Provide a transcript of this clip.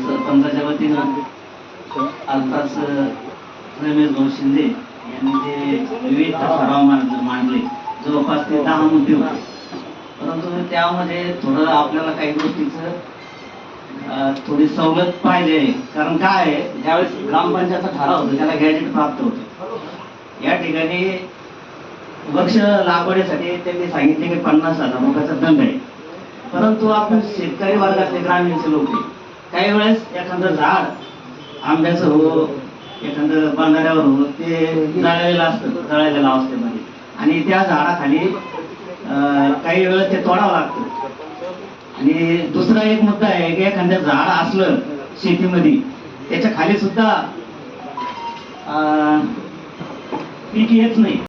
सरपंचाच्या वतीनं आताच रमेश भाऊ शिंदे यांनी जे विविध ठराव मांडले. जवळपास ते दहा मुद्दे होते. परंतु त्यामध्ये थोडं आपल्याला काही गोष्टीचं थोडी सवलत पाहिजे कारण काय आहे ज्यावेळेस ग्रामपंचायतचा ठराव होतो त्याला गॅजेट प्राप्त होतं. या ठिकाणी वृक्ष लागवडीसाठी त्यांनी सांगितले की पन्नास हजार रुपयाचा दंड आहे. परंतु आपण शेतकरी वर्गातले ग्रामीणचे लोक आहे. काही वेळेस एखादं झाड आंब्याचं हो एखादं बांधाऱ्यावर हो ते जळलेलं असतं जळलेलं अवस्थेमध्ये. आणि त्या झाडाखाली अं, काही वेळेस ते तोडावं लागतं. आणि दुसरा एक मुद्दा आहे की एखाद्या झाड असलं शेतीमध्ये त्याच्याखाली सुद्धा अं, पीक येत नाही.